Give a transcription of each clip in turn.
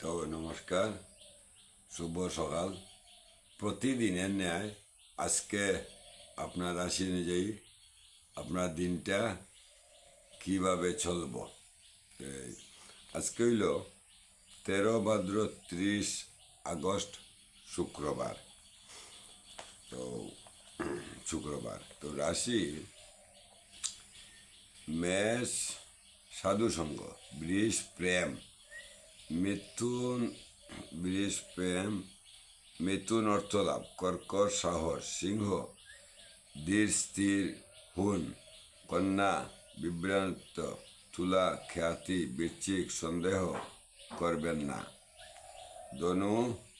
তো নমস্কার শুভ সকাল প্রতিদিনের ন্যায় আজকে আপনার রাশি অনুযায়ী আপনার দিনটা কীভাবে চলব আজকে হইল তেরো ভাদ্র ত্রিশ আগস্ট শুক্রবার তো শুক্রবার তো রাশি মেষ সাধু সঙ্গ বৃষ প্রেম মিথুন বৃষ প্রেম মিথুন অর্থলাভ কর্কট সাহস, সিংহ, ধীর, স্থির, হুন, কন্যা, বিভ্রান্ত, তুলা, খ্যাতি, বৃশ্চিক, সন্দেহ, করবেন না। ধনু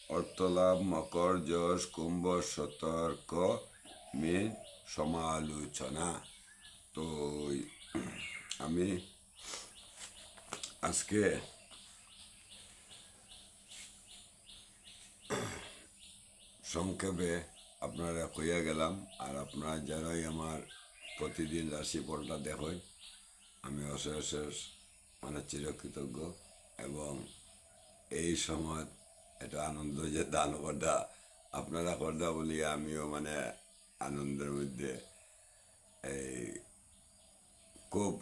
অর্থলাভ মকর, যশ, কুম্ভ, সতর্ক, মীন, সমালোচনা। তো আমি আজকে সংক্ষেপে আপনারা কইয়া গেলাম আর আপনারা যারাই আমার প্রতিদিন রাশিফলটা দেখেন, আমি অশেষ মানে চিরকৃতজ্ঞ এবং এই সময় এটা আনন্দ যে দান করদা আপনারা করদা বলি আমিও মানে আনন্দের মধ্যে এই খুব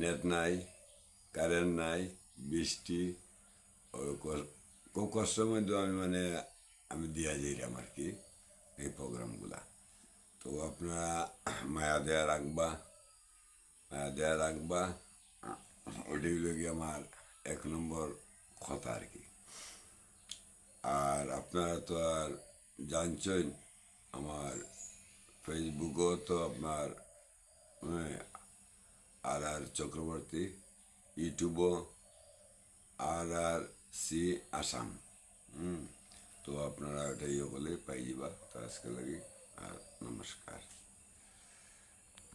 নেট নাই কারেন্ট নাই, বৃষ্টি খুব কষ্টের মধ্যে আমি মানে আমি দিয়া যাইলাম আর কি এই প্রোগ্রামগুলা। তো আপনারা মায়া দেয়া রাখবা মায়া দেয়া রাখবা। ওটি হলো গিয়ে আমার এক নম্বর কথা আর কি। আর আপনারা তো আর জানছেন আমার ফেসবুকও তো আপনার হ্যাঁ, আর আর চক্রবর্তী ইউটিউবও আর আর সি আসাম হুম। তো আপনারা ওটা ইয়ে বলে পাই যাবা তো আজকে লাগি আর নমস্কার